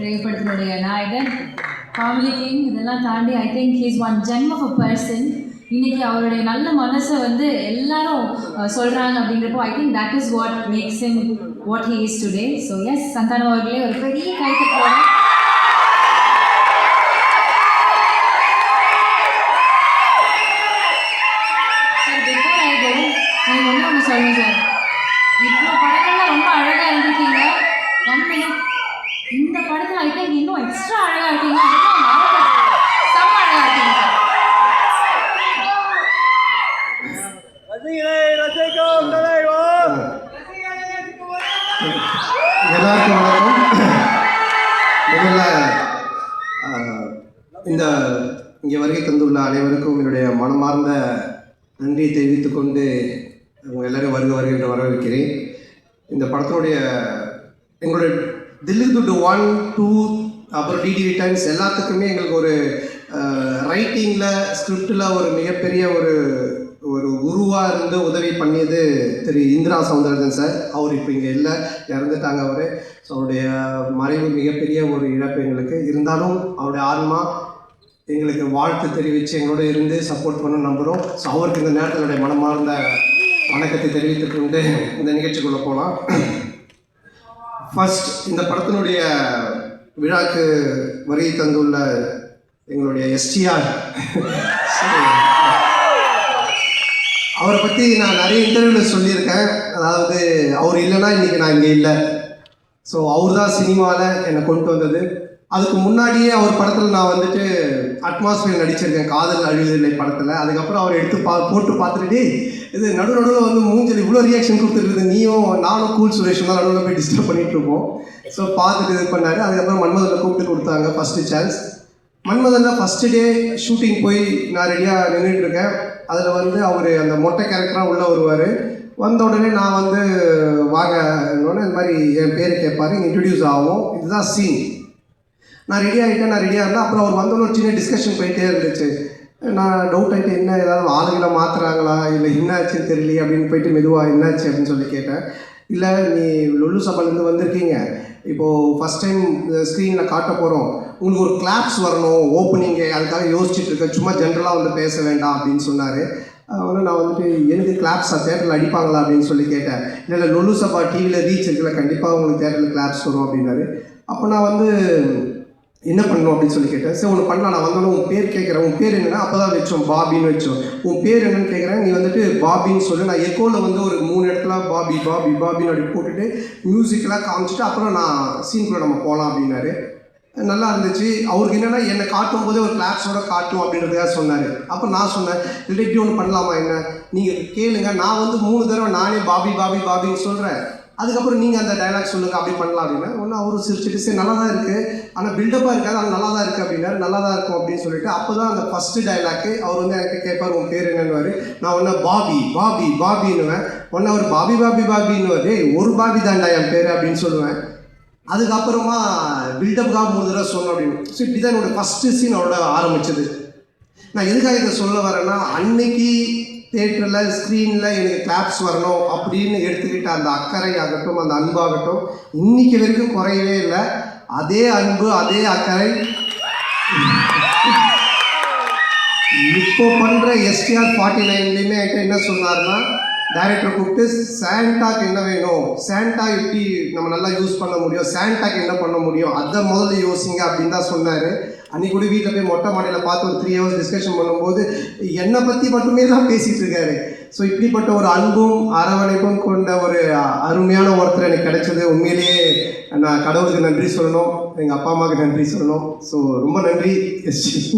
திரைப்படத்தினுடைய நாயகர் comedy king இதெல்லாம் தாண்டி I think he's one gem of a person இன்னைக்கு அவருடைய நல்ல மனசை வந்து எல்லாரும் சொல்கிறாங்க அப்படிங்கிறப்போ I think that is what makes him what he is today so yes Santhanam அவர்களே ஒரு பெரிய கைத்தட்டோட சார் பிஃபோர் ஐ கோ நீங்கள் ஒன்று ஒன்று சொல்லணும் சார் இவ்வளோ படங்கள்லாம் ரொம்ப அழகாக இருந்திருக்கீங்க ஒன் மினிட் இந்த படத்தில் ஐ திங்க் இன்னும் எக்ஸ்ட்ரா அழகாக இருக்கீங்க அதுவும் நாடகம் செம்ம அழகாக இருக்கீங்க சார் ரசிகரை ரசிக்கும் எல்லாருக்கும் வணக்கம். முதல்ல இந்த இங்கே வருகை தந்துள்ள அனைவருக்கும் என்னுடைய மனமார்ந்த நன்றியை தெரிவித்துக் கொண்டு உங்கள் எல்லாரும் வருக வருக என்று வரவேற்கிறேன். இந்த படத்தினுடைய எங்களுடைய தில்லி துட்டு ஒன் டூ அப்புறம் டிடி ரிட்டர்ன்ஸ் எல்லாத்துக்குமே எங்களுக்கு ஒரு ரைட்டிங்கில் ஸ்கிரிப்டில் ஒரு மிகப்பெரிய ஒரு ஒரு குருவாக இருந்து உதவி பண்ணியது திரு இந்திரா சௌந்தரஜன் சார். அவர் இப்போ இங்கே இல்லை. இறந்துட்டாங்க அவர். ஸோ அவருடைய மறைவு மிகப்பெரிய ஒரு இழப்பு எங்களுக்கு. இருந்தாலும் அவருடைய ஆன்மா எங்களுக்கு வாழ்த்து தெரிவித்து எங்களோட இருந்து சப்போர்ட் பண்ண நம்புகிறோம் ஸோ அவருக்கு இந்த நேரத்தில் மனமார்ந்த வணக்கத்தை தெரிவித்துக் கொண்டு இந்த நிகழ்ச்சிக்குள்ளே போகலாம் ஃபஸ்ட் இந்த படத்தினுடைய விழாக்கு வருகை தந்துள்ள எங்களுடைய எஸ்டிஆர் அவரை பற்றி நான் நிறைய இன்டர்வியூவில் சொல்லியிருக்கேன். அதாவது அவர் இல்லைன்னா இன்றைக்கி நான் இங்கே இல்லை. ஸோ அவர் தான் சினிமாவில் என்னை கொண்டு வந்தது. அதுக்கு முன்னாடியே அவர் படத்தில் நான் வந்துட்டு அட்மாஸ்பியர் நடிச்சிருக்கேன். காதல் அழிவதில்லை படத்தில். அதுக்கப்புறம் அவர் எடுத்து பா போட்டு பார்த்துட்டு இது நடு நடுவில் வந்து மூஞ்சல் இவ்வளோ ரியாக்ஷன் கொடுத்துருக்குது நீயும் நானும் கூல் சுரேஷன் தான் நடுவில் போய் டிஸ்டர்ப் பண்ணிகிட்டு இருப்போம் ஸோ பார்த்துட்டு இது பண்ணார். அதுக்கப்புறம் மன்மதனில் கூப்பிட்டு கொடுத்தாங்க ஃபஸ்ட்டு சான்ஸ் மன்மதனில் ஃபஸ்ட்டு டே ஷூட்டிங் போய் நான் ரெடியாக நின்றுட்டு இருக்கேன். அதில் வந்து அவர் அந்த மொட்டை கேரக்டராக உள்ளே வருவார். வந்த உடனே நான் வந்து வாங்க இந்த மாதிரி என் பேர் கேட்பாரு இன்ட்ரடியூஸ் ஆகும். இதுதான் சீன் நான் ரெடி ஆகிட்டேன் நான் ரெடியாக இருந்தேன். அப்புறம் அவர் வந்தோடனே ஒரு சின்ன டிஸ்கஷன் போயிட்டே இருந்துச்சு. நான் டவுட் ஆகிட்டு என்ன ஏதாவது ஆளுங்களை மாற்றுறாங்களா இல்லை என்னாச்சுன்னு தெரியலையே அப்படின்னு போயிட்டு மெதுவாக என்னாச்சு அப்படின்னு சொல்லி கேட்டேன். இல்லை நீ லொல்லு சபாலேருந்து வந்திருக்கீங்க. இப்போது ஃபஸ்ட் டைம் ஸ்க்ரீனில் காட்ட போகிறோம் உங்களுக்கு ஒரு கிளாப்ஸ் வரணும் ஓப்பனிங்கு அதுக்காக யோசிச்சுட்டு இருக்கேன். சும்மா ஜென்ரலாக வந்து பேச வேண்டாம் அப்படின்னு சொன்னார். அதனால் நான் வந்துட்டு எனக்கு கிளாப்ஸ் தேட்டரில் அடிப்பாங்களா? அப்படின்னு சொல்லி கேட்டேன். இல்லை இல்லை லொல்லு சபா டிவியில் ரீச் இருக்குல்ல கண்டிப்பாக உங்களுக்கு தேட்டரில் கிளாப்ஸ் வரும் அப்படின்னாரு. அப்போ நான் வந்து என்ன பண்ணணும் அப்படின்னு சொல்லி கேட்டேன். சரி ஒன்று பண்ணலாம். நான் வந்தாலும் உன் பேர் கேட்குறேன். உன் பேர் என்னன்னா அப்போ தான் வச்சோம் பாபின்னு வச்சோம். உன் பேர் என்னன்னு கேட்குறேன். நீ வந்துட்டு பாபின்னு சொல்லி. நான் எக்கோவில் வந்து ஒரு மூணு இடத்துல பாபி பாபி பாபின்னு அப்படி போட்டுட்டு மியூசிக்கெலாம் காமிச்சிட்டு அப்புறம் நான் சீன்குள்ளே நம்ம போகலாம் அப்படின்னாரு. நல்லா இருந்துச்சு. அவருக்கு என்னென்னா என்னை காட்டும் போதே ஒரு கிளாப்ஸோட காட்டும் அப்படின்றதுக்காக சொன்னார். அப்போ நான் சொன்னேன் இல்லை இப்படி ஒன்று பண்ணலாமா என்ன? நீங்கள் கேளுங்க. நான் வந்து மூணு தடவை நானே பாபி பாபி பாபின்னு சொல்கிறேன் அதுக்கப்புறம் நீங்கள் அந்த டைலாக் சொல்லுங்கள் அப்படி பண்ணலாம் அப்படின்னா. ஒன்று அவரும் சிரிச்சுட்டு சரி நல்லா தான் இருக்குது ஆனால் பில்டப்பாக இருக்காது அது நல்லா தான் இருக்குது அப்படின்னா நல்லா தான் இருக்கும் அப்படின்னு சொல்லிட்டு அப்போ தான் அந்த ஃபஸ்ட்டு டைலாக்கு அவர் வந்து எனக்கு கேட்பார் உன் பேர் என்னன்னு நான் ஒன்று பாபி பாபி பாபின்னுவேன். ஒன்று அவர் பாபி பாபி பாபின்னுவார். ஒரு பாபி தாண்டா என் பேர் அப்படின்னு சொல்லுவேன். அதுக்கப்புறமா பில்டப்காக மூணு தடவை சொன்னோம் அப்படின்னு. ஸோ இப்படி தான் என்னோடய ஃபஸ்ட்டு சீன் அவரோட ஆரம்பித்தது நான் எதுக்காக இதை சொல்ல வரேன்னா அன்னைக்கு தேட்டரில் ஸ்க்ரீனில் எனக்கு கிளாப்ஸ் வரணும் அப்படின்னு எடுத்துக்கிட்ட அந்த அக்கறை ஆகட்டும் அந்த அன்பாகட்டும் இன்னைக்கு வரைக்கும் குறையவே இல்லை. அதே அன்பு அதே அக்கறை. இப்போ பண்ணுற எஸ்டிஆர் ஃபார்ட்டி நைன்லேயுமே என்கிட்ட என்ன சொன்னார்னா டைரக்டர் கூப்பிட்டு சாண்டாக்கு என்ன வேணும்? சாண்டா எப்படி நம்ம நல்லா யூஸ் பண்ண முடியும்? சாண்டாக்கு என்ன பண்ண முடியும்? அதை முதல்ல யோசிங்க அப்படின்னு தான் சொன்னார். அன்னைக்கு கூட வீட்டில் போய் மொட்டை மாடியில் பார்த்து ஒரு த்ரீ ஹவர்ஸ் டிஸ்கஷன் பண்ணும்போது என்னை பற்றி மட்டுமே தான் பேசிகிட்டு இருக்காரு. ஸோ இப்படிப்பட்ட ஒரு அன்பும் அரவணைப்பும் கொண்ட ஒரு அருமையான ஒருத்தர் எனக்கு கிடைச்சது. உண்மையிலேயே நான் கடவுளுக்கு நன்றி சொல்லணும். எங்கள் அப்பா அம்மாவுக்கு நன்றி சொல்லணும். ஸோ ரொம்ப நன்றி.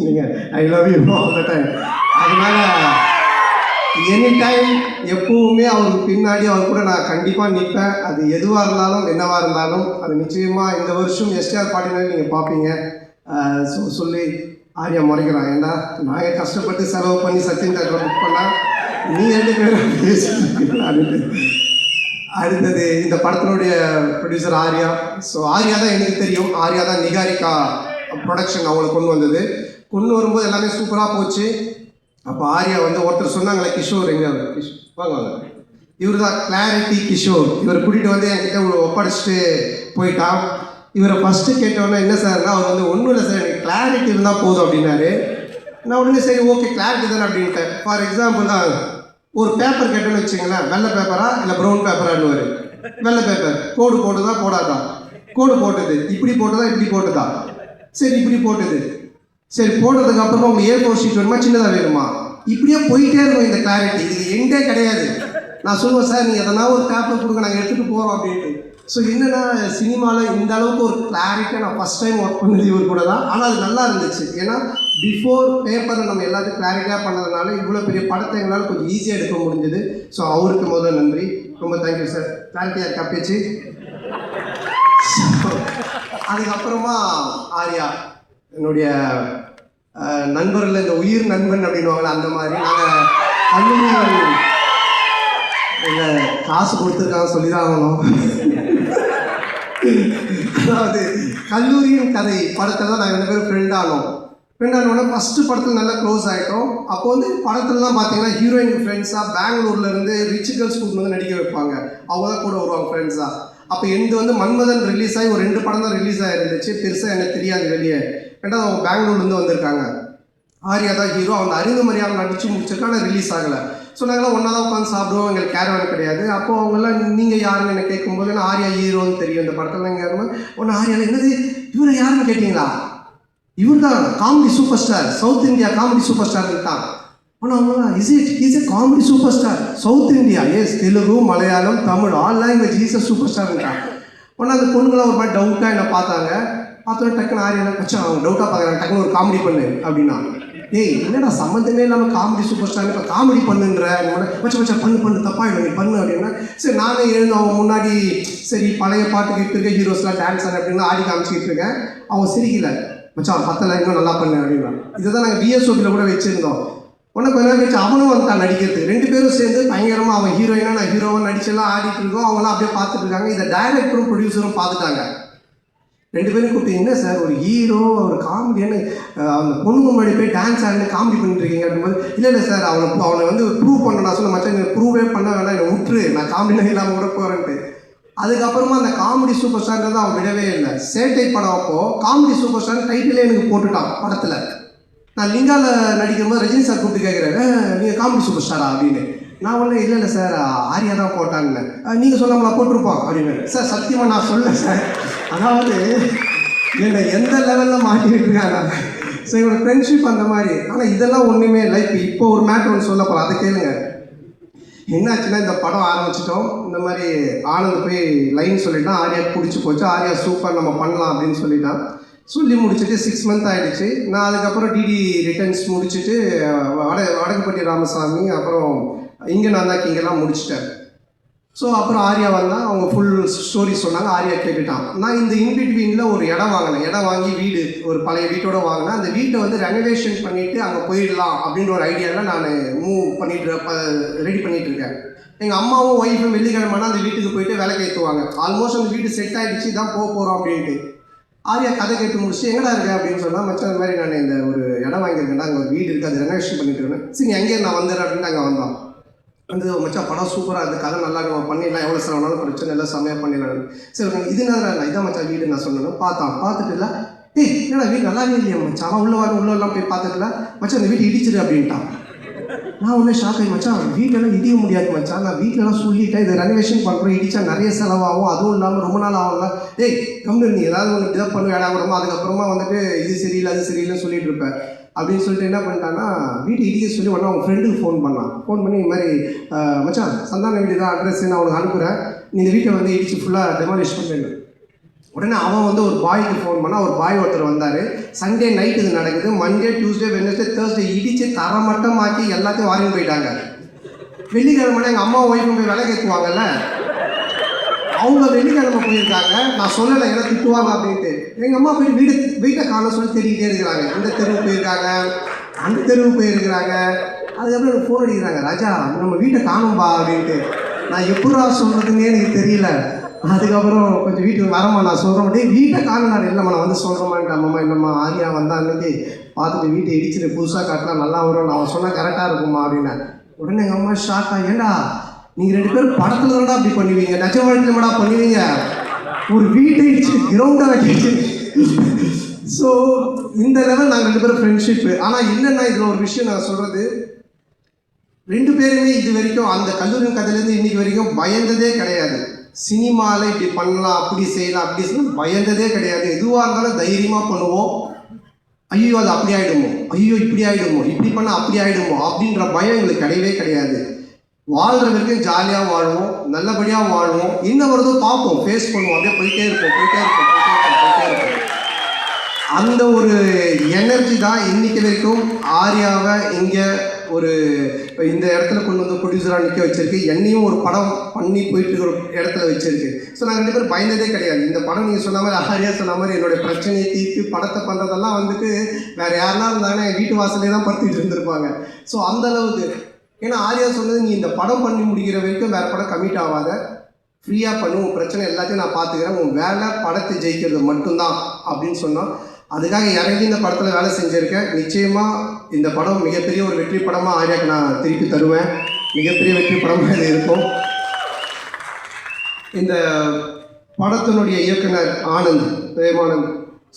நீங்கள் I love you all the time அதனால எனி டைம் எப்பவுமே அவருக்கு பின்னாடி அவர் கூட நான் கண்டிப்பாக நிற்பேன் அது எதுவாக இருந்தாலும் என்னவாக இருந்தாலும் அது நிச்சயமாக இந்த வருஷம் எஸ்டிஆர் பாட்டினால் நீங்கள் பார்ப்பீங்க. சொல்லி ஆரியா முறைக்கிறான். ஏன்னா நாங்கள் கஷ்டப்பட்டு செலவு பண்ணி சச்சின் தேட்டரை புக் பண்ணால் நீ ரெண்டு பேரும் பேசிட்டு அடுத்தது இந்த படத்தினுடைய ப்ரொடியூசர் ஆர்யா. ஸோ ஆர்யா தான் எனக்கு தெரியும். ஆர்யா தான் நிகாரிகா ப்ரொடக்ஷன் அவங்களை கொண்டு வந்தது. கொண்டு வரும்போது எல்லாமே சூப்பராக போச்சு. அப்போ ஆர்யா வந்து ஒருத்தர் சொன்னாங்களே கிஷோர் எங்க? கிஷோர் வாங்க வாங்க. இவர் தான் கிளாரிட்டி கிஷோர். இவர் கூட்டிகிட்டு வந்து என்கிட்ட ஒப்படைச்சிட்டு போயிட்டான். இவரை ஃபஸ்ட்டு கேட்டோன்னே என்ன சார்னா அவர் வந்து ஒன்றும் இல்லை சார் எனக்கு கிளாரிட்டி இருந்தால் போதும் அப்படின்னாரு. நான் உடனே சரி ஓகே கிளாரிட்டி தானே அப்படின்ட்டேன். ஃபார் எக்ஸாம்பிள் தான் ஒரு பேப்பர் கேட்டோன்னு வச்சுங்களேன் வெள்ளை பேப்பரா இல்லை ப்ரௌன் பேப்பரான்னு வெள்ளை பேப்பர் கோடு போட்டுதா போடாதா? கோடு போட்டது. இப்படி போட்டதா இப்படி போட்டதா? சரி இப்படி போட்டது. சரி போட்டதுக்கு அப்புறமா உங்களுக்கு ஏ ஃபோர் ஷீட் வேணுமா? சின்னதாக வேணுமா? இப்படியே போயிட்டே இருக்கும் இந்த கிளாரிட்டி இது எங்கே கிடையாது. நான் சொல்லுவேன் சார் நீங்கள் எதனா ஒரு பேப்பர் கொடுங்க நாங்கள் எடுத்துகிட்டு போகிறோம் அப்படின்ட்டு. ஸோ என்னென்னா சினிமாவில் இந்த அளவுக்கு ஒரு கிளாரிட்டியாக நான் ஃபஸ்ட் டைம் ஒர்க் பண்ணது இவர் கூட தான். ஆனால் அது நல்லா இருந்துச்சு. ஏன்னா பிஃபோர் பேப்பரில் நம்ம எல்லாத்தையும் கிளாரிட்டியாக பண்ணதுனால இவ்வளோ பெரிய படத்தை எங்களால் கொஞ்சம் ஈஸியாக எடுக்க முடிஞ்சது. ஸோ அவருக்கு முதல்ல நன்றி. ரொம்ப தேங்க்யூ சார் கிளாரிட்டியாக இருக்கா பேச்சு? அதுக்கப்புறமா ஆர்யா என்னுடைய அஹ், நண்பர்கள் இந்த உயிர் நண்பன் அப்படின்வாங்களே அந்த மாதிரி. நாங்கள் கல்லூரி இல்லை காசு கொடுத்துருக்காங்க சொல்லி தான் ஆகணும். அதாவது கல்லூரியின் கதை படத்தில் தான் நாங்கள் ரெண்டு பேரும் ஃப்ரெண்ட் ஆனோம். ஃப்ரெண்ட் ஆனோடனே ஃபஸ்ட்டு படத்தில் நல்லா க்ளோஸ் ஆகிட்டோம் அப்போ வந்து படத்துலலாம் பார்த்தீங்கன்னா ஹீரோயின் ஃப்ரெண்ட்ஸாக பெங்களூர்லேருந்து ரிச் கேர்ள்ஸ் ஸ்கூல் வந்து நடிக்க வைப்பாங்க. அவங்க தான் கூட வருவாங்க ஃப்ரெண்ட்ஸாக அப்போ எந்த வந்து மன்மதன் ரிலீஸ் ஆகி ஒரு ரெண்டு படம் தான் ரிலீஸ் ஆகிருந்துச்சு பெருசாக எனக்கு தெரியாது வெளியே. ரெண்டாவது அவங்க பெங்களூர்லேருந்து வந்திருக்காங்க. ஆர்யா தான் ஹீரோ அவங்க அறிந்து மரியாதை நடிச்சு முடிச்சிருக்கா ஆனால் ரிலீஸ் ஆகலை. ஸோ நாங்களாம் ஒன்றா தான் உட்காந்து சாப்பிடுவோம் எங்களுக்கு கேரவன் கிடையாது. அப்போ அவங்கெல்லாம் நீங்கள் யாருன்னு எனக்கு கேட்கும்போது நான் ஆர்யா ஹீரோன்னு தெரியும். இந்த படத்தில் நீங்கள் யாருமே ஒன்று ஆர்யாவில் என்னது? இவரை யாருன்னு கேட்டிங்களா? இவர் தான் comedy super star south India comedy super star தான் ஆனால் அவங்க is it is a comedy super star south India yes Telugu Malayalam Tamil all language is a super ஸ்டார்ன்றான் ஒன்றா அந்த பொண்ணுங்களாம் ஒரு மாதிரி டவுட்டாக என்னை பார்த்தாங்க. பார்த்தோன்னே டக்குன்னு ஆரியெல்லாம் வச்சு அவங்க டவுட்டாக பார்க்குறாங்க டக்குன்னு ஒரு காமெடி பண்ணு அப்படின்னா ஏய் என்னடா சம்மந்தமே இல்லாமல் காமெடி சூப்பர் ஸ்டார் இப்போ காமெடி பண்ணுன்ற? வச்ச கொஞ்சம் பண்ணு பண்ணு தப்பாயிடும் நீ பண்ணு அப்படின்னா சரி நானே எழுந்து அவங்க முன்னாடி சரி பழைய பாட்டு கேட்டுருக்க ஹீரோஸ்லாம் டான்ஸ் ஆடு அப்படின்னு ஆடி காமிச்சிக்கிட்டு இருக்கேன். அவங்க சிரிக்கல. மச்சான் பத்தலை இன்னும் நல்லா பண்ணு அப்படின்னா. இதை தான் நாங்கள் பிஎஸ்ஓபியில் கூட வச்சுருந்தோம். உனக்கு கொஞ்ச நேரம் கழிச்சு அவனும் வந்துட்டான் நடிக்கிறது. ரெண்டு பேரும் சேர்ந்து பயங்கரமாக அவன் ஹீரோயினா நான் ஹீரோவாக நடிச்செல்லாம் ஆடிட்டு இருக்கோம். அவங்களாம் அப்படியே பார்த்துட்டு இருக்காங்க. இதை டைரக்டரும் ப்ரொடியூசரும் பார்த்துட்டாங்க. ரெண்டு பேரும் கூப்பிட்டு என்ன சார் ஒரு ஹீரோ ஒரு காமெடியான அந்த பொண்ணுங்க முன்னாடி போய் டான்ஸ் ஆடினு காமெடி பண்ணிட்டு இருக்கீங்க அப்படிங்கும்போது இல்லை இல்லை சார் அவனை அவனை வந்து ப்ரூவ் பண்ண நான் சொன்ன மச்சான் ப்ரூவே பண்ண வேணாம். என்னை விட்டுரு. நான் காமெடி இல்லாமல் கூட போகிறேன்ட்டு அதுக்கப்புறமா அந்த காமெடி சூப்பர் ஸ்டார்ன்றது அவன் விடவே இல்லை. சேட்டை படம் அப்போ காமெடி சூப்பர் ஸ்டார் டைட்டிலே எனக்கு போட்டுட்டான் படத்தில். நான் லிங்காவில் நடிக்கும் போது ரஜினி சார் கூப்பிட்டு கேட்குறேன் நீங்கள் காமெடி சூப்பர் ஸ்டாரா அப்படின்னு. நான் ஒன்றும் இல்லை இல்லை சார் ஆரியா தான் போட்டாங்கன்னு. நீங்கள் சொல்லாமலா போட்டிருப்போம். அப்படின்னு. சார் சத்தியமாக நான் சொல்ல சார். அதாவது என்னை எந்த லெவலில் மாட்டிக்கிட்டு இருக்காங்க? ஸோ இவங்க ஃப்ரெண்ட்ஷிப் அந்த மாதிரி. ஆனால் இதெல்லாம் ஒன்றுமே இல்லை. இப்போ இப்போ ஒரு மேட்ரு ஒன்று சொல்ல போகிறோம் அதை கேளுங்க. என்னாச்சுன்னா இந்த படம் ஆரம்பிச்சிட்டோம். இந்த மாதிரி ஆனந்த் போய் லைன் சொல்லிட்டான் ஆர்யா பிடிச்சி போச்சு. ஆர்யா சூப்பர் நம்ம பண்ணலாம் அப்படின்னு சொல்லிட்டான் சொல்லி முடிச்சுட்டு சிக்ஸ் மந்த் ஆகிடுச்சு நான் அதுக்கப்புறம் டிடி ரிட்டர்ன்ஸ் முடிச்சுட்டு வட வடக்குப்பட்டி ராமசாமி அப்புறம் இங்கே நான் தான் இங்கெல்லாம் முடிச்சிட்டேன். ஸோ அப்புறம் ஆர்யா வந்தால் அவங்க ஃபுல் ஸ்டோரி சொன்னாங்க. ஆர்யா கேட்டுட்டான் நான் இந்த இன்பிட்வீனில் ஒரு இடம் வாங்கினேன். இடம் வாங்கி வீடு ஒரு பழைய வீட்டோட வாங்கினேன். அந்த வீட்டை வந்து ரெனோவேஷன் பண்ணிவிட்டு அங்கே போயிடலாம் அப்படின்ற ஒரு ஐடியாவில் நான் மூவ் பண்ணிட்டு ரெடி பண்ணிட்டு இருக்கேன். எங்கள் அம்மாவும் ஒய்ஃபும் வெள்ளிக்கிழமைனா அந்த வீட்டுக்கு போயிட்டு வேலை ஏற்றுவாங்க ஆல்மோஸ்ட் அந்த வீடு செட் ஆகிடுச்சு தான் போக போகிறோம் அப்படின்ட்டு. ஆர்யா கதை கேட்டு முடிச்சு எங்கடா இருக்க? அப்படின்னு சொன்னால் மச்சான் அந்த மாதிரி நான் இந்த ஒரு இடம் வாங்கியிருக்கேன்டா. அங்கே ஒரு வீடு இருக்குது அது ரெனோவேஷன் பண்ணிட்டு இருக்கேன். சரி எங்கே நான் வந்துடுறேன் அப்படின்னு அங்கே வந்தோம் வந்து மச்சான் படம் சூப்பராக இருக்குது கதை நல்லா இருக்கும் நம்ம பண்ணிடலாம். எவ்வளோ செலவுனாலும் பிரச்சனை இல்லை. செம்மையாக பண்ணிடலாம். சரி உனக்கு இது நான் இதான் மச்சான் வீடு நான் சொன்னேன். பார்த்தான். பார்த்துட்டு இல்லை. ஏய் என்னடா வீடு நல்லாவே இல்லையா மச்சான். அவன் உள்ள வர உள்ள எல்லாம் போய் பார்த்துக்கல மச்சான் இந்த வீடு இடிச்சிரு அப்படின்ட்டான். நான் ஒன்றே ஷாக் ஆகி மச்சான் வீட்டெல்லாம் இடிய முடியாது மச்சான். நான் வீட்டிலலாம் சொல்லிட்டேன். இதை ரெனோவேஷன் பண்ணுறோம் இடிச்சா நிறைய செலவாகும். அதுவும் இல்லாமல் ரொம்ப நாள் ஆகும்ல ஏய் கம்பெனி நீ ஏதாவது ஒன்று இதாக பண்ணுவேன் வேடா விடாம அதுக்கப்புறமா வந்துட்டு இது சரியில்லை அது சரியில்லைன்னு சொல்லிட்டு இருப்பேன் அப்படின்னு சொல்லிட்டு என்ன பண்ணிட்டான்னா வீட்டு இடிக்க சொல்லி உடனே அவங்க ஃப்ரெண்டுக்கு ஃபோன் பண்ணான். ஃபோன் பண்ணி இந்த மாதிரி மச்சான் சந்தான வீடு தான் அட்ரஸ் நான் அவனுக்கு அனுப்புகிறேன் நீ இந்த வீட்டை வந்து இடிச்சு ஃபுல்லாக டெமாலிஷ் பண்ணிடணும் உடனே அவன் வந்து ஒரு பாய்க்கு ஃபோன் பண்ணா ஒரு பாய் ஒருத்தர் வந்தார். சண்டே நைட் இது நடக்குது. மண்டே டியூஸ்டே வெனஸ்டே தேர்ஸ்டே இடித்து தரமட்டமாக்கி எல்லாத்தையும் வாங்கி போயிட்டாங்க. வெள்ளிக்கிழமை எங்கள் அம்மா ஒய்ஃபும் போய் விலை கேட்குவாங்கல்ல அவங்க வெள்ளிக்கிழமை போயிருக்காங்க. நான் சொல்லலை ஏன்னா திட்டுவாங்க அப்படின்ட்டு. எங்கள் அம்மா போய் வீடு வீட்டை காண சொல்லி தேடிக்கிட்டே இருக்கிறாங்க. இந்த தெருவு போயிருக்காங்க. அந்த தெருவு போயிருக்கிறாங்க. அதுக்கப்புறம் எனக்கு ஃபோன் அடிக்கிறாங்க. ராஜா நம்ம வீட்டை காணும்பா அப்படின்ட்டு. நான் எப்படா சொல்கிறதுன்னே எனக்கு தெரியல. அதுக்கப்புறம் கொஞ்சம் வீட்டுக்கு வரமா நான் சொல்கிறேன் அப்படியே வீட்டை காணும் நான் இல்லைம்மா நான் வந்து சொல்கிறேம்மான்ட்டு அம்மா இல்லைம்மா ஆரியா வந்தா அன்னைக்கு பார்த்துட்டு வீட்டை இடிச்சிட்டு புதுசாக காட்டலாம் நல்லா வரும் நான் சொன்னால் கரெக்டாக இருக்குமா அப்படின்னா. உடனே எங்கள் அம்மா ஷாக்கா ஏண்டா நீங்கள் ரெண்டு பேரும் படத்தில் தானடா அப்படி பண்ணுவீங்க? நச்ச வாழ்க்கையில் மேடா பண்ணுவீங்க? ஒரு வீட்டை கிரவுண்டாக ஆக்கிடுச்சு ஸோ இந்த லெவல் நாங்கள் ரெண்டு பேரும் ஃப்ரெண்ட்ஷிப்பு ஆனால் என்னென்னா இதில் ஒரு விஷயம் நான் சொல்கிறது ரெண்டு பேருமே இது வரைக்கும் அந்த கல்லூரி கதையிலேருந்து இன்னைக்கு வரைக்கும் பயந்ததே கிடையாது. சினிமாவில் இப்படி பண்ணலாம் அப்படி செய்யலாம் அப்படி சொல்லி பயந்ததே கிடையாது. எதுவாக இருந்தாலும் தைரியமாக பண்ணுவோம். ஐயோ அது அப்படி ஆகிடுமோ ஐயோ இப்படி ஆகிடுமோ இப்படி பண்ணால் அப்படி ஆகிடுமோ அப்படின்ற பயம் எங்களுக்கு கிடையவே கிடையாது. வாழ்கிற ஜாலியாக வாழ்வோம் நல்லபடியாக வாழ்வோம். என்ன வருதோ பார்ப்போம். ஃபேஸ் பண்ணுவோம். அப்படியே போயிட்டே இருப்போம் போயிட்டே இருப்போம் போயிட்டே இருப்போம் போயிட்டே இருப்போம். அந்த ஒரு எனர்ஜி தான் இன்னைக்கு வரைக்கும் ஆர்யாவை இங்கே ஒரு இந்த இடத்துல கொண்டு வந்து ப்ரொடியூசராக நிற்க வச்சிருக்கு. என்னையும் ஒரு படம் பண்ணி போயிட்டு இருக்கிற இடத்துல வச்சிருக்கு. ஸோ நாங்கள் ரெண்டு பேரும் பயந்ததே கிடையாது. இந்த படம் நீங்கள் சொன்ன மாதிரி ஆரியா சொன்ன மாதிரி என்னுடைய பிரச்சனையை தீர்த்து படத்தை பண்ணுறதெல்லாம் வந்துட்டு வேறு யாரெல்லாம் இருந்தாங்கன்னா வீட்டு வாசலே தான் படுத்திட்டு இருந்திருப்பாங்க. ஸோ அந்த அளவுக்கு ஏன்னா ஆர்யா சொன்னது நீ இந்த படம் பண்ணி முடிக்கிற வரைக்கும் வேறு படம் கமிட் ஆகாத. ஃப்ரீயாக பண்ணுவோம் பிரச்சனை எல்லாத்தையும் நான் பார்த்துக்கிறேன். உன் வேலை படத்தை ஜெயிக்கிறது மட்டும்தான். அப்படின்னு சொன்னான். அதுக்காக இறங்கி இந்த படத்தில் வேலை செஞ்சுருக்கேன் நிச்சயமாக இந்த படம் மிகப்பெரிய ஒரு வெற்றி படமாக ஆர்யாக்கு நான் திருப்பி தருவேன். மிகப்பெரிய வெற்றி படமாக இது இருக்கும். இந்த படத்தினுடைய இயக்குனர் ஆனந்த் பிரேமானந்த்.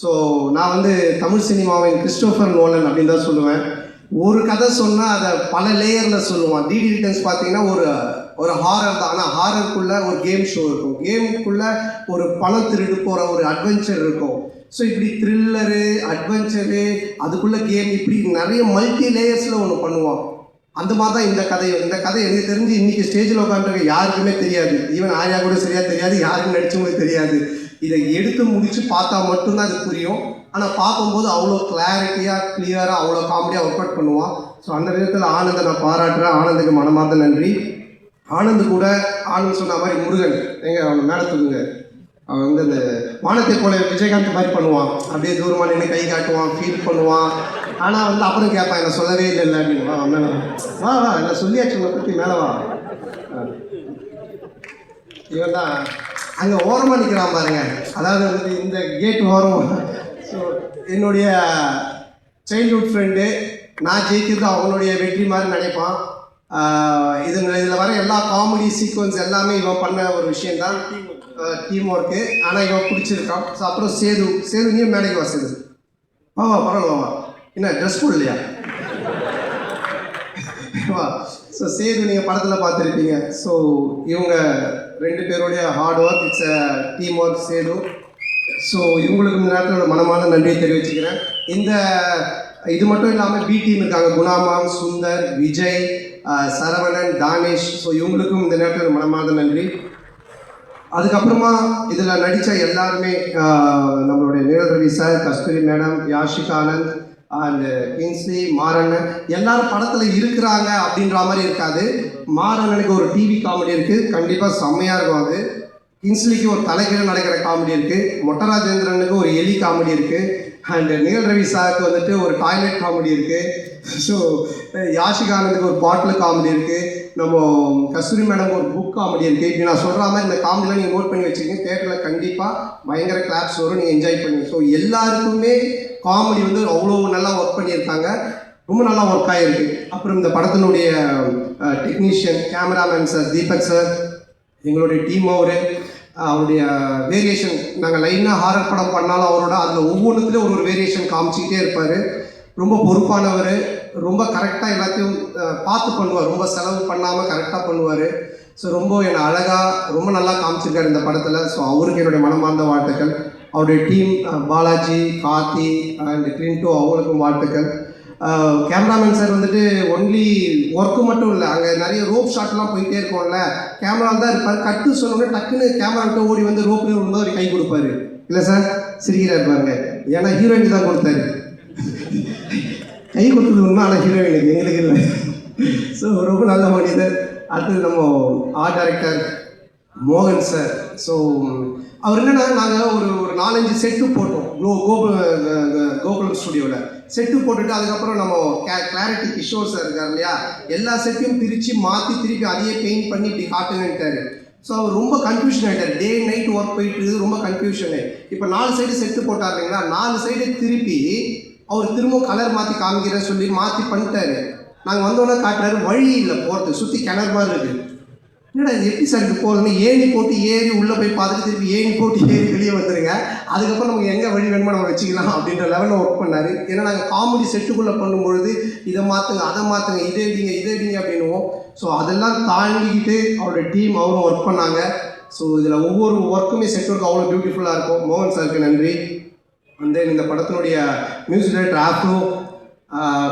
ஸோ நான் வந்து தமிழ் சினிமாவின் கிறிஸ்டோஃபர் நோலன் அப்படின்னு தான் சொல்லுவேன். ஒரு கதை சொன்னால் அதை பல லேயரில் சொல்லுவான். டிடி ரிட்டர்ன்ஸ் பார்த்தீங்கன்னா ஒரு ஒரு ஹாரர் தான். ஆனால் ஹாரருக்குள்ளே ஒரு கேம் ஷோ இருக்கும். கேமுக்குள்ளே ஒரு பணம் திருடு போகிற ஒரு அட்வென்ச்சர் இருக்கும். ஸோ இப்படி த்ரில்லரு அட்வென்ச்சரு அதுக்குள்ளே கேம் இப்படி நிறைய மல்டி லேயர்ஸில் ஒன்று பண்ணுவான். அந்த மாதிரி தான் இந்த கதை. இந்த கதை எனக்கு தெரிஞ்சு இன்றைக்கி ஸ்டேஜில் உட்காந்துருக்க யாருக்குமே தெரியாது. ஈவன் ஆயா கூட சரியாக தெரியாது. யாருக்கும் நடிச்சவங்களுக்கு தெரியாது. இதை எடுத்து முடித்து பார்த்தா மட்டும்தான் அது புரியும். ஆனால் பார்க்கும்போது அவ்வளோ கிளாரிட்டியாக கிளியராக அவ்வளோ காமெடியாக ஒர்க் அவுட் பண்ணுவான். ஸோ அந்த விதத்தில் ஆனந்தை நான் பாராட்டுறேன். ஆனந்துக்கு மனமார்ந்த நன்றி. ஆனந்த் கூட ஆனந்த் சொன்ன மாதிரி முருகன் எங்க அவன் மேலே தூக்குங்க. அவன் வந்து அந்த வானத்தை போல விஜயகாந்த் மாதிரி பண்ணுவான். அப்படியே தூரமாக நின்று கை காட்டுவான் ஃபீல் பண்ணுவான். ஆனால் வந்து அப்புறம் கேட்பான் என்ன சொல்லவே இல்லை அப்படின்னு. வா மேலே வா. வா என்ன சொல்லியாச்சு உங்களை பற்றி மேலே வா. இவன் தான் அங்கே ஓரமாக நிற்கிறான் பாருங்க. அதாவது வந்து இந்த கேட் ஓரம் ஸோ என்னுடைய சைல்ட்ஹுட் ஃப்ரெண்டு நான் ஜெயிக்கிறது அவனுடைய வெற்றி மாதிரி நினைப்பான். இது இதில் வர எல்லா காமெடி சீக்வன்ஸ் எல்லாமே இவன் பண்ண ஒரு விஷயம்தான். டீம் ஒர்க்கு ஆனால் இவன் பிடிச்சிருக்கான். ஸோ அப்புறம் சேது சேது நீயும் மேடைக்கு வா சேது. வா வா பரவாயில்ல என்ன ட்ரெஸ் போடலையா வா. ஸோ சேது நீங்கள் படத்தில் பார்த்துருப்பீங்க. ஸோ இவங்க ரெண்டு பேருடைய hard work it's a team work Sethu. So இவங்களுக்கு இந்த நேரத்தில் மனமான நன்றியை தெரிவிச்சுக்கிறேன். இந்த இது மட்டும் இல்லாமல் பி டீம் இருக்காங்க. குணாமாம் சுந்தர் விஜய் சரவணன் தானேஷ். ஸோ இவங்களுக்கும் இந்த நேரத்தில் மனமார்ந்த நன்றி. அதுக்கப்புறமா இதில் நடித்த எல்லாருமே நம்மளுடைய நீரல் Ravi sir Kasthuri madam Yashika Anand and Kingsley Maranan எல்லாரும் படத்தில் இருக்கிறாங்க அப்படின்ற மாதிரி இருக்காது. மாரண்ணனுக்கு ஒரு டிவி காமெடி இருக்குது கண்டிப்பாக செம்மையாக இருக்கும் அது. கிங்ஸ்லிக்கு ஒரு தலைகீழ நடக்கிற காமெடி இருக்குது மொட்டராஜேந்திரனுக்கு ஒரு எலி காமெடி இருக்குது அண்ட் நீல் ரவி சாருக்கு வந்துட்டு ஒரு டாய்லெட் காமெடி இருக்குது ஸோ யாஷிகானந்துக்கு ஒரு பாட்டில் காமெடி இருக்குது நம்ம கஸ்தூரி மேடம் ஒரு புக் காமெடி இருக்குது இப்படி நான் சொல்கிற மாதிரி இந்த காமெடிலாம் நீங்கள் நோட் பண்ணி வச்சுக்கோங்க தேட்டரில் கண்டிப்பாக பயங்கர கிளாப்ஸ் வரும். நீங்கள் என்ஜாய் பண்ணுங்க. ஸோ எல்லாருக்குமே காமெடி வந்து அவ்வளோ நல்லா ஒர்க் பண்ணியிருக்காங்க. ரொம்ப நல்லா ஒர்க் ஆகிருக்கு அப்புறம் இந்த படத்தினுடைய technician cameraman sir Deepak sir எங்களுடைய டீம் அவரு. அவருடைய வேரியேஷன் நாங்கள் லைனாக ஹாரர் படம் பண்ணாலும் அவரோட அதில் ஒவ்வொன்றுத்துலேயும் ஒரு ஒரு வேரியேஷன் காமிச்சிக்கிட்டே இருப்பார். ரொம்ப பொறுப்பானவர் ரொம்ப கரெக்டாக எல்லாத்தையும் பார்த்து பண்ணுவார். ரொம்ப செலவு பண்ணாமல் கரெக்டாக பண்ணுவார். ஸோ ரொம்ப என்னை அழகாக ரொம்ப நல்லா காமிச்சிருக்காரு இந்த படத்தில். ஸோ அவருக்கு என்னுடைய மனமார்ந்த வாழ்த்துக்கள். அவருடைய டீம் பாலாஜி கார்த்தி அண்ட் கிரின்டோ அவங்களுக்கும் வாழ்த்துக்கள். கேமராமேன் சார் வந்துட்டு ஒன்லி ஒர்க்கு மட்டும் இல்லை அங்கே நிறைய ரோப் ஷாட்லாம் போயிட்டே இருக்கோம்ல. கேமராவில் தான் இருப்பார். கட்டு சொன்னோடனே டக்குன்னு கேமராக்கிட்ட ஓடி வந்து ரோப்லேயே விழுந்து ஒரு கை கொடுப்பாரு. இல்லை சார் சிரிக்கிறார் பாருங்க. ஏன்னா ஹீரோயின் தான் கொடுத்தாரு. கை கொடுத்தது உண்மை ஆனால் ஹீரோயினுக்கு எங்களுக்கு இல்லை. ஸோ ரொம்ப நல்ல மனிதர். அடுத்தது நம்ம ஆர்ட் டைரக்டர் மோகன் சார் ஸோ அவர் என்னன்னா நாங்கள் ஒரு ஒரு நாலஞ்சு செட்டு போட்டோம். கோ கோகுல கோகுலம் ஸ்டுடியோவில் செட்டு போட்டுட்டு அதுக்கப்புறம் நம்ம கே கிளாரிட்டி கிஷோர் சார் இருக்கார் இல்லையா? எல்லா செட்டையும் பிரித்து மாற்றி திருப்பி அதையே பெயிண்ட் பண்ணி இப்படி காட்டுங்கன்ட்டாரு ஸோ அவர் ரொம்ப கன்ஃபியூஷன் ஆகிட்டார் டே நைட் ஒர்க் போயிட்டு இருக்குது. ரொம்ப கன்ஃபியூஷனு இப்போ நாலு சைடு செட்டு போட்டார் இல்லைங்களா? நாலு சைடு திருப்பி அவர் திரும்ப கலர் மாற்றி காமிக்கிறேன்னு சொல்லி மாற்றி பண்ணிட்டாரு. நாங்கள் வந்தோன்னே காட்டுறாரு வழி இல்லை போகிறது சுற்றி கிணறு மாதிரி இருக்குது என்னடா எப்படி சார் இது போகுதுன்னு ஏணி போட்டு ஏறி உள்ளே போய் பார்த்துட்டு திருப்பி ஏணி போட்டு ஏறி வெளியே வந்துடுங்க அதுக்கப்புறம் நமக்கு எங்கே வழி வேணுமோ நம்ம வச்சுக்கலாம் அப்படின்ற லெவலில் ஒர்க் பண்ணார். ஏன்னா நாங்கள் காமெடி செட்டுக்குள்ளே பண்ணும்பொழுது இதை மாற்றுங்க அதை மாற்றுங்க இதை அடிங்க இதை அடிங்க அப்படின்னுவோம். ஸோ அதெல்லாம் தாண்டிக்கிட்டு அவரோட டீம் அவரும் ஒர்க் பண்ணாங்க. ஸோ இதில் ஒவ்வொரு ஒர்க்குமே செட் ஒர்க் அவ்வளோ பியூட்டிஃபுல்லாக இருக்கும். மோகன் சாருக்கு நன்றி. அந்த இந்த படத்தினுடைய மியூசிக் டைரக்டர் ஆப்ரோ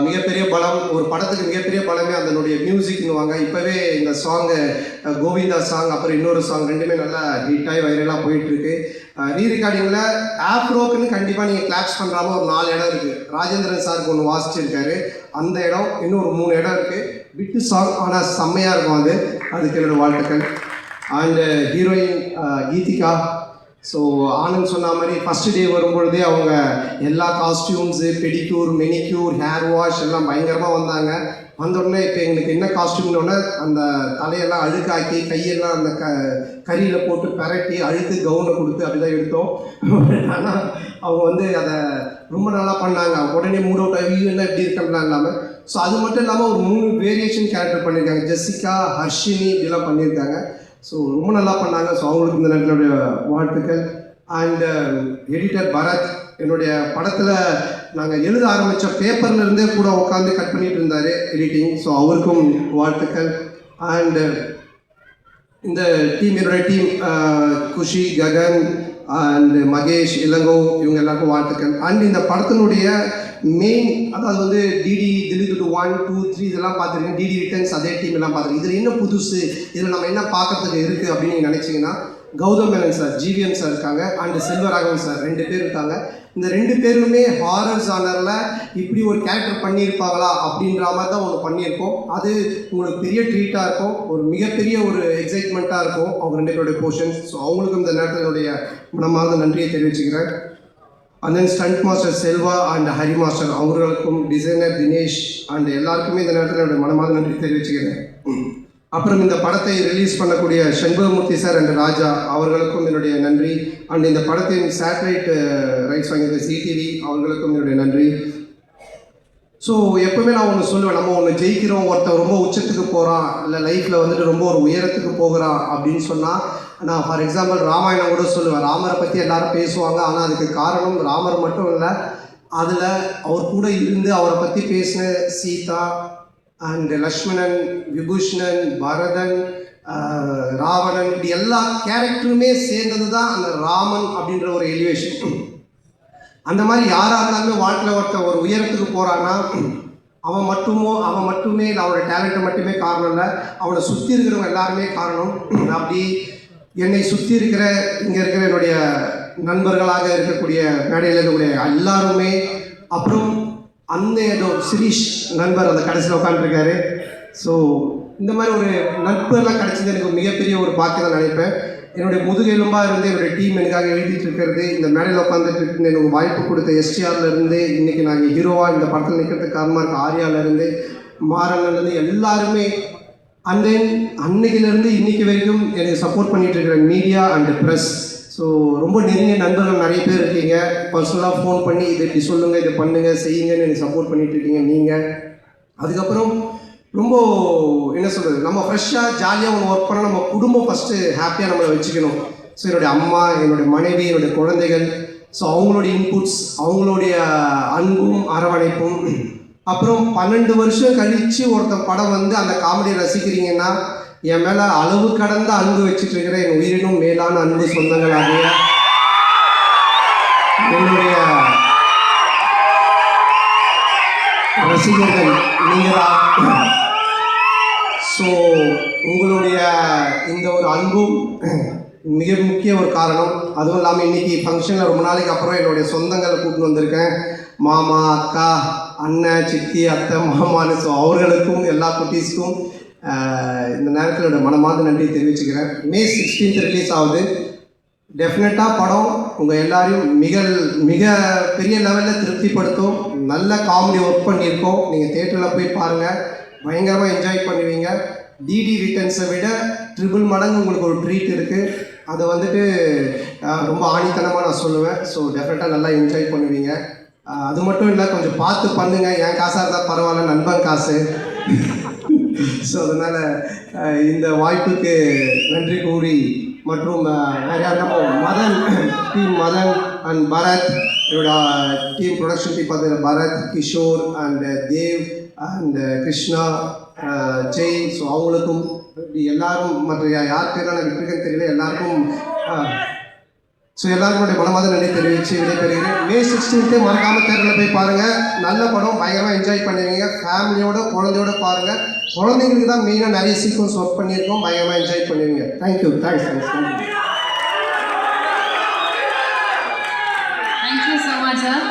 மிகப்பெரிய பலம் ஒரு படத்துக்கு மிகப்பெரிய பலமே அதனுடைய மியூசிக்னுவாங்க இப்போவே இந்த சாங்கு கோவிந்தா சாங் அப்புறம் இன்னொரு சாங் ரெண்டுமே நல்லா ஹிட்டாகி வைரலாக போயிட்டுருக்கு. ரீ ரெக்கார்டிங்கில் ஆப்ரோக்குன்னு கண்டிப்பாக நீங்கள் கிளாப்ஸ் பண்ணுறாம ஒரு நாலு இடம் இருக்குது ராஜேந்திரன் சாருக்கு ஒன்று வாசிச்சிருக்காரு. அந்த இடம் இன்னும் ஒரு மூணு இடம் இருக்குது விட்டு சாங் ஆனால் செம்மையாக இருக்கும் அது. அதுக்கு என்னோடய வாழ்த்துக்கள். And heroine uh, Geethika. So Anand சொன்ன மாதிரி ஃபஸ்ட்டு டே வரும்பொழுதே அவங்க எல்லா costumes pedicure manicure hair wash எல்லாம் பயங்கரமாக வந்தாங்க. வந்தோடனே இப்போ எங்களுக்கு என்ன காஸ்டியூம்னோடனே அந்த தலையெல்லாம் அழுக்காக்கி கையெல்லாம் அந்த க கறியில் போட்டு பரட்டி அழுத்து கவுனை கொடுத்து அப்படிதான் எடுத்தோம். ஆனால் அவங்க வந்து அதை ரொம்ப நல்லா பண்ணாங்க. உடனே மூட் அவுட் ஆகி என்ன இப்படி இருக்கலாம் இல்லாமல் ஸோ அது மட்டும் இல்லாமல் ஒரு மூணு வேரியேஷன் கேரக்டர் பண்ணியிருக்காங்க. ஜெசிகா ஹர்ஷினி இப்படிலாம் பண்ணியிருக்காங்க. ஸோ ரொம்ப நல்லா பண்ணாங்க. ஸோ அவங்களுக்கு இந்த நேரத்தினுடைய வாழ்த்துக்கள். அண்ட் எடிட்டர் um, பரத் என்னுடைய படத்தில் நாங்கள் எழுத ஆரம்பித்த பேப்பர்ல இருந்தே கூட உட்காந்து கட் பண்ணிட்டு இருந்தார் எடிட்டிங் ஸோ அவருக்கும் வாழ்த்துக்கள். அண்டு um, இந்த டீம் என்னுடைய team uh, Kushi Gagan and Mahesh Ilango இவங்க எல்லாருக்கும் வாழ்த்துக்கள். அண்ட் இந்த படத்தினுடைய மெயின் அதாவது வந்து DD Delhi to one two three இதெல்லாம் பார்த்துருக்கேன் டிடி ரிட்டர்ன்ஸ் அதே டீம் எல்லாம் பார்த்துருக்கேன் இதில் என்ன புதுசு? இதில் நம்ம என்ன பார்க்கறதுக்கு இருக்குது அப்படின்னு நீங்கள் நினச்சிங்கன்னா Gautham Menon sir GVM sir இருக்காங்க அண்ட் செல்வராகவன் சார் ரெண்டு பேர் இருக்காங்க. இந்த ரெண்டு பேருமே ஹாரர் ஜானரில் இப்படி ஒரு கேரக்டர் பண்ணியிருப்பாங்களா அப்படின்ற மாதிரி தான் ஒன்று பண்ணியிருக்கோம். அது உங்களுக்கு பெரிய ட்ரீட்டாக இருக்கும். ஒரு மிகப்பெரிய ஒரு எக்ஸைட்மெண்ட்டாக இருக்கும். அவங்க ரெண்டு பேருடைய போர்ஷன்ஸ் ஸோ அவங்களுக்கும் இந்த நேரத்தினுடைய மனமார்ந்த நன்றியை தெரிவிச்சுக்கிறேன். And then stunt master Selva and Hari master அவர்களுக்கும் டிசைனர் தினேஷ் அண்ட் எல்லாருக்குமே இந்த நேரத்தில் என்னுடைய மனமாக நன்றி தெரிவிச்சுக்கிறேன். அப்புறம் இந்த படத்தை ரிலீஸ் பண்ணக்கூடிய சண்பகமூர்த்தி சார் அண்ட் ராஜா அவர்களுக்கும் என்னுடைய நன்றி. அண்ட் இந்த படத்தின் சேட்டலைட் ரைட்ஸ் uh, வாங்கியிருந்த சிடிவி அவர்களுக்கும் என்னுடைய நன்றி. ஸோ எப்பவுமே நான் ஒன்று சொல்லுவேன் நம்ம ஒன்று ஜெயிக்கிறோம் ஒருத்தன் ரொம்ப உச்சத்துக்கு போகிறான் இல்லை லைஃப்பில் வந்துட்டு ரொம்ப ஒரு உயரத்துக்கு போகிறான் அப்படின்னு சொன்னால் நான் ஃபார் எக்ஸாம்பிள் ராமாயணம் கூட சொல்லுவேன். ராமரை பற்றி எல்லாரும் பேசுவாங்க. ஆனால் அதுக்கு காரணம் ராமர் மட்டும் இல்லை. அதில் அவர் கூட இருந்து அவரை பற்றி பேசின சீதா அண்ட் லக்ஷ்மணன் விபூஷணன் பரதன் ராவணன் இப்படி எல்லா கேரக்டருமே சேர்ந்தது தான் அந்த ராமன் அப்படின்ற ஒரு எலிவேஷன் அந்த மாதிரி யாராக இருந்தாலுமே வாழ்க்கையில் ஒருத்தன் ஒரு உயரத்துக்கு போகிறான்னா அவன் மட்டுமோ அவன் மட்டுமே இல்லை அவனோட டேலண்ட்டை மட்டுமே காரணம் இல்லை. அவனை சுற்றி இருக்கிறவங்க எல்லாருமே காரணம். அப்படி என்னை சுற்றி இருக்கிற இங்கே இருக்கிற என்னுடைய நண்பர்களாக இருக்கக்கூடிய மேடையில் இருக்கக்கூடிய எல்லாருமே அப்புறம் அந்த ஏதோ சிரீஷ் நண்பர் அந்த கடைசியில் உட்காந்துருக்காரு ஸோ இந்த மாதிரி ஒரு நட்பெல்லாம் கிடைச்சது எனக்கு மிகப்பெரிய ஒரு பாக்கியம் நினைப்பேன். என்னுடைய முதுகெலும்பாக இருந்து என்னுடைய டீம் எனக்காக எழுதிட்டு இருக்கிறது இந்த மேடையில் உட்காந்துட்டு இருக்கு எனக்கு வாய்ப்பு கொடுத்த எஸ்டிஆர்லேருந்து இன்றைக்கி இன்னைக்கு நாங்கள் ஹீரோவாக இந்த படத்தில் நிற்கிறதுக்கு காரணமாக இருக்க ஆர்யால இருந்து எல்லாருமே அண்ட் தென் அன்னைக்கிலேருந்து இன்னைக்கு வரைக்கும் எனக்கு சப்போர்ட் பண்ணிட்டு இருக்கிற மீடியா அண்ட் ப்ரெஸ் ஸோ ரொம்ப நெருங்கிய நண்பர்கள் நிறைய பேர் இருக்கீங்க. பர்சனலாக ஃபோன் பண்ணி இதை இப்படி சொல்லுங்கள் இதை பண்ணுங்கள் செய்யுங்கன்னு எனக்கு சப்போர்ட் பண்ணிட்டு இருக்கீங்க நீங்கள் அதுக்கப்புறம் ரொம்ப என்ன சொல்கிறது நம்ம ஃப்ரெஷ்ஷாக ஜாலியாக ஒன்று ஒர்க் பண்ணால் நம்ம குடும்பம் ஃபஸ்ட்டு ஹாப்பியாக நம்மளை வச்சுக்கணும். ஸோ என்னுடைய அம்மா என்னுடைய மனைவி என்னுடைய குழந்தைகள். ஸோ அவங்களுடைய இன்புட்ஸ் அவங்களுடைய அன்பும் அரவணைப்பும் அப்புறம் பன்னெண்டு வருஷம் கழித்து ஒருத்தன் படம் வந்து அந்த காமெடியை ரசிக்கிறீங்கன்னா என் மேலே அளவு கடந்த அன்பு வச்சுட்டு இருக்கிற என் உயிரினும் மேலான அன்பு சொந்தங்களாகிய என்னுடைய ரசிகர்கள் நீங்கள் தான் ஸோ உங்களுடைய இந்த ஒரு அன்பும் மிக முக்கிய ஒரு காரணம். அதுவும் இல்லாமல் இன்னைக்கு ஃபங்க்ஷனில் ரொம்ப நாளைக்கு அப்புறம் என்னுடைய சொந்தங்களை கூப்பிட்டு வந்திருக்கேன். மாமா அக்கா அண்ணன் சித்தி அத்தை மாமான்னு ஸோ அவர்களுக்கும் எல்லா குட்டீஸ்க்கும் இந்த நேரத்தில் என்னோட மனமார்ந்த நன்றி தெரிவிச்சுக்கிறேன். மே சிக்ஸ்டீன்த் ரிலீஸ் ஆகுது. டெஃபினட்டாக படம் உங்கள் எல்லாரையும் மிக மிக பெரிய லெவலில் திருப்திப்படுத்தும். நல்ல காமெடி ஒர்க் பண்ணியிருக்கோம். நீங்கள் தேட்டரில் போய் பாருங்கள் பயங்கரமாக என்ஜாய் பண்ணுவீங்க. டிடி ரிட்டர்ன்ஸை விட ட்ரிபிள் மடங்கு உங்களுக்கு ஒரு ட்ரீட் இருக்குது அதை வந்துட்டு ரொம்ப ஆணித்தனமாக நான் சொல்லுவேன். ஸோ டெஃபினட்டாக நல்லா என்ஜாய் பண்ணுவீங்க. அது மட்டும் இல்லை கொஞ்சம் பார்த்து பண்ணுங்கள் என் காசாக இருந்தால் பரவாயில்ல நண்பன் காசு. ஸோ அதனால் இந்த வாய்ப்புக்கு நன்றி கூறி மற்றும் மதன் டீம் மதன் அண்ட் பரத். என்னோட டீம் ப்ரொடக்ஷன் டீம் பார்த்தீங்கன்னா Bharath Kishore and Dev and Krishna Jai. So அவங்களுக்கும் இப்படி எல்லாரும் மற்ற யார் பேரெல்லாம் எனக்கு இருக்குன்னு தெரியல எல்லாருக்கும் ஸோ எல்லாருக்கும் மனமாத நன்றி தெரிவித்து விடைபெறுகிறேன். மே சிக்ஸ்டீன்த்து மறக்காமல் தேர்தலில் போய் பாருங்கள் நல்ல படம் பயங்கரமாக என்ஜாய் பண்ணுவீங்க. ஃபேமிலியோட குழந்தையோட பாருங்கள் குழந்தைங்களுக்கு தான் மெயினாக நிறைய சீக்வன்ஸ் ஒர்க் பண்ணியிருக்கோம். பயங்கரமாக என்ஜாய் பண்ணுவீங்க. Thank you thanks thanks thank you thank you so much sir.